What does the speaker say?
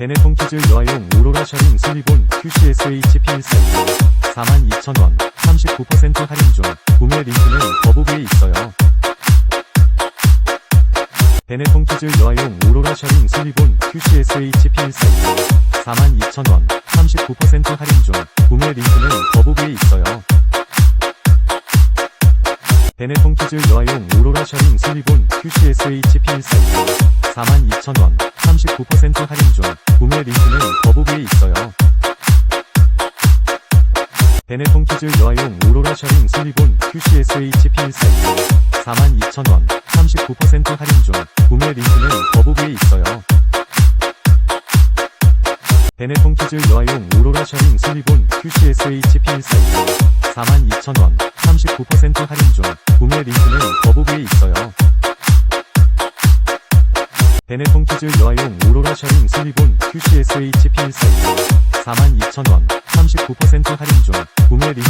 베네통 키즈 여아용 오로라 셔링 슬리본 QCSH P142 42,000원 39% 할인 중 구매 링크는 더보기에 있어요. 베네통 키즈 여아용 오로라 셔링 슬리본 QCSH P142 42,000원 39% 할인 중 구매 링크는 더보기에 있어요. 베네통 키즈 여아용 오로라 셔링 슬리본 QCSH P142 42,000원 39% 할인 중 구매 링크는 더보기에 있어요. 베네통 키즈 여아용 오로라 셔링 슬리본 QCSH P142 42,000원 39% 할인 중 구매 링크는 더보기에 있어요. 베네통 키즈 여아용 오로라 셔링 슬리본 QCSH P142 42,000원 39% 할인 중 구매 링크는 더보기에 있어요. 베네통 키즈 여아용 오로라 셔링 슬리본 QCSH P142 42,000원 39% 할인 중 구매 링크